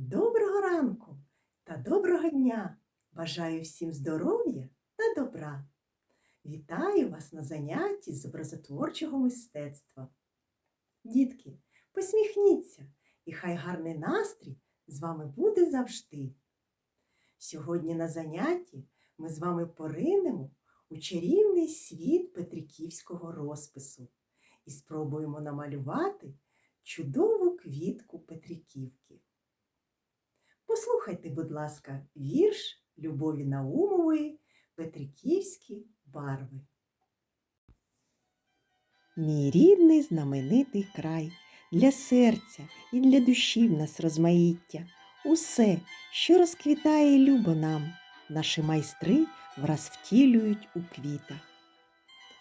Доброго ранку та доброго дня! Бажаю всім здоров'я та добра. Вітаю вас на занятті з образотворчого мистецтва. Дітки, посміхніться, і хай гарний настрій з вами буде завжди. Сьогодні на занятті ми з вами поринемо у чарівний світ петриківського розпису і спробуємо намалювати чудову квітку Петриківки. Послухайте, будь ласка, вірш Любові Наумової Петриківські барви. Мій рідний знаменитий край для серця і для душі в нас розмаїття. Усе, що розквітає любо нам, наші майстри враз втілюють у квітах.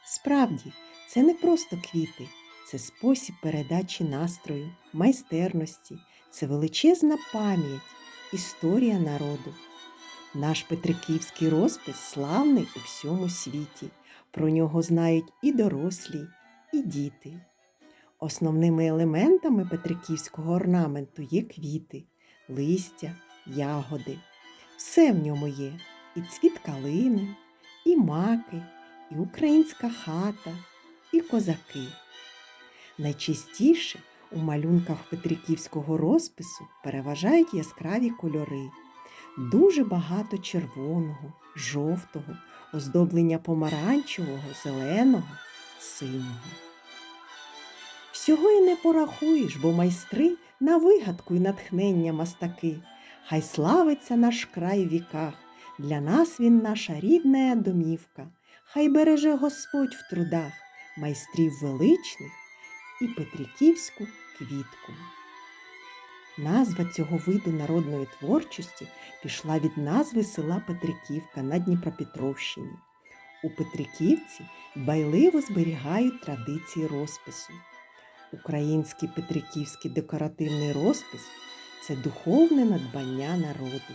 Справді, це не просто квіти, це спосіб передачі настрою, майстерності, це величезна пам'ять, історія народу. Наш Петриківський розпис славний у всьому світі. Про нього знають і дорослі, і діти. Основними елементами петриківського орнаменту є квіти, листя, ягоди. Все в ньому є і цвіт калини, і маки, і українська хата, і козаки. Найчастіше у малюнках петриківського розпису переважають яскраві кольори. Дуже багато червоного, жовтого, оздоблення помаранчевого, зеленого, синього. Всього й не порахуєш, бо майстри на вигадку й натхнення мастаки. Хай славиться наш край в віках, для нас він наша рідна домівка. Хай береже Господь в трудах майстрів величних і Петриківську квітку. Назва цього виду народної творчості пішла від назви села Петриківка на Дніпропетровщині. У Петриківці байливо зберігають традиції розпису. Український петриківський декоративний розпис це духовне надбання народу.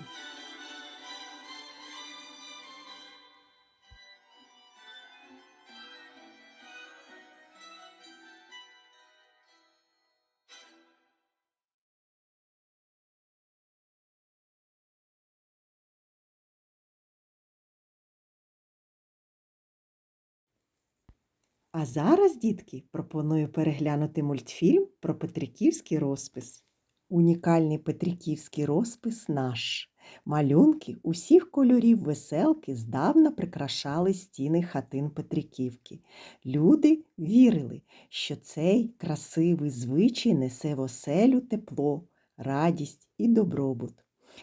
А зараз, дітки, пропоную переглянути мультфільм про Петриківський розпис. Унікальний Петриківський розпис наш. Малюнки усіх кольорів веселки здавна прикрашали стіни хатин Петриківки. Люди вірили, що цей красивий звичай несе в оселю тепло, радість і добробут.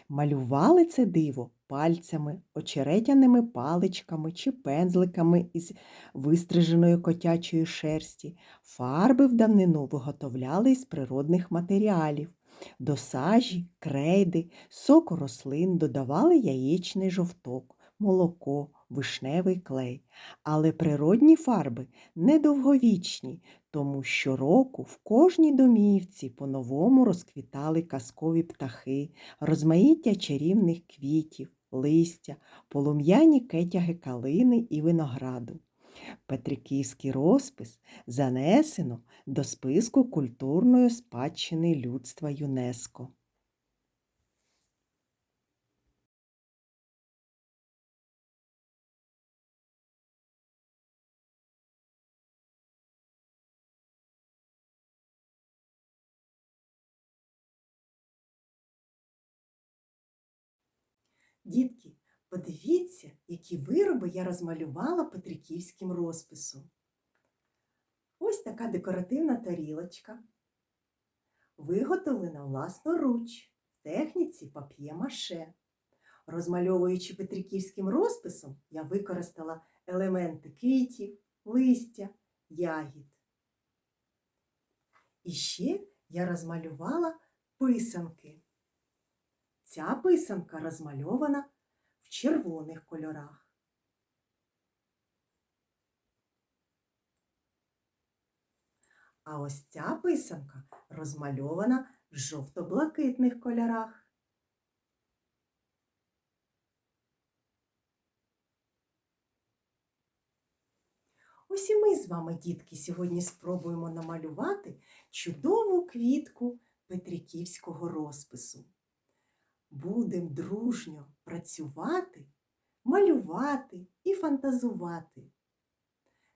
Малювали це диво пальцями, очеретяними паличками чи пензликами із вистриженої котячої шерсті. Фарби в давнину виготовляли із природних матеріалів. До сажі, крейди, соку рослин додавали яєчний жовток, молоко, вишневий клей. Але природні фарби недовговічні, тому щороку в кожній домівці по-новому розквітали казкові птахи, розмаїття чарівних квітів, листя, полум'яні кетяги калини і винограду. Петриківський розпис занесено до списку культурної спадщини людства ЮНЕСКО. Дітки, подивіться, які вироби я розмалювала петриківським розписом. Ось така декоративна тарілочка, виготовлена власноруч в техніці пап'є-маше. Розмальовуючи петриківським розписом, я використала елементи квітів, листя, ягід. І ще я розмалювала писанки. Ця писанка розмальована в червоних кольорах. А ось ця писанка розмальована в жовто-блакитних кольорах. Ось і ми з вами, дітки, сьогодні спробуємо намалювати чудову квітку петриківського розпису. Будемо дружньо працювати, малювати і фантазувати.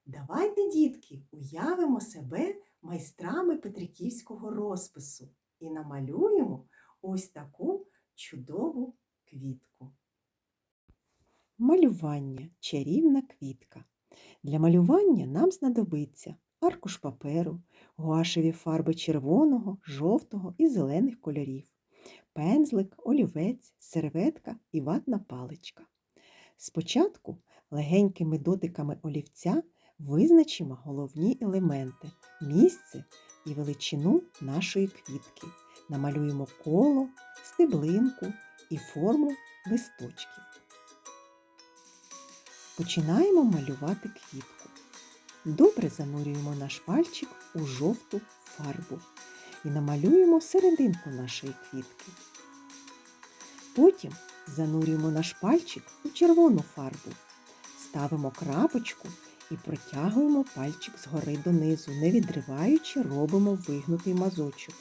Давайте, дітки, уявимо себе майстрами петриківського розпису і намалюємо ось таку чудову квітку. Малювання чарівна квітка. Для малювання нам знадобиться аркуш паперу, гуашеві фарби червоного, жовтого і зелених кольорів, пензлик, олівець, серветка і ватна паличка. Спочатку легенькими дотиками олівця визначимо головні елементи, місце і величину нашої квітки. Намалюємо коло, стеблинку і форму листочків. Починаємо малювати квітку. Добре занурюємо наш пальчик у жовту фарбу і намалюємо серединку нашої квітки. Потім занурюємо наш пальчик у червону фарбу, ставимо крапочку і протягуємо пальчик згори донизу, не відриваючи, робимо вигнутий мазочок.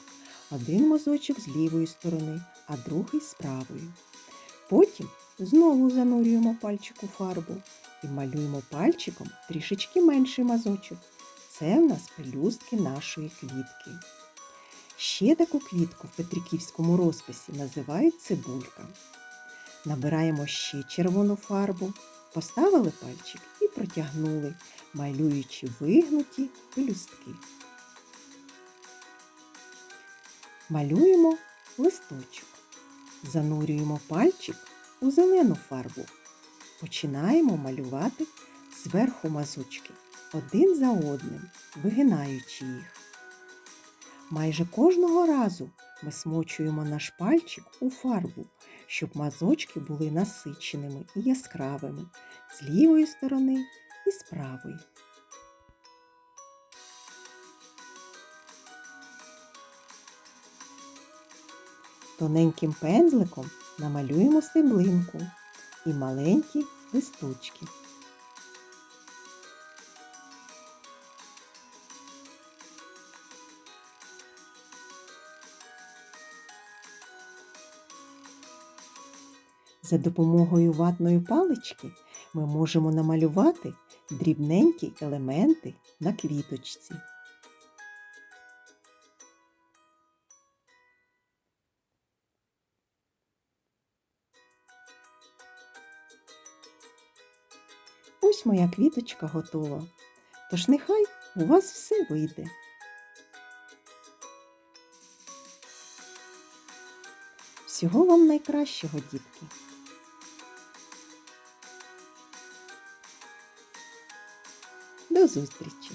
Один мазочок з лівої сторони, а другий з правої. Потім знову занурюємо пальчик у фарбу і малюємо пальчиком трішечки менший мазочок. Це в нас пелюстки нашої квітки. Ще таку квітку в петриківському розписі називають цибулька. Набираємо ще червону фарбу, поставили пальчик і протягнули, малюючи вигнуті пелюстки. Малюємо листочок. Занурюємо пальчик у зелену фарбу. Починаємо малювати зверху мазочки один за одним, вигинаючи їх. Майже кожного разу ми смочуємо наш пальчик у фарбу, щоб мазочки були насиченими і яскравими з лівої сторони і з правої. Тоненьким пензликом намалюємо стеблинку і маленькі листочки. За допомогою ватної палички ми можемо намалювати дрібненькі елементи на квіточці. Ось моя квіточка готова. Тож нехай у вас все вийде. Всього вам найкращого, дітки! Зустрічі!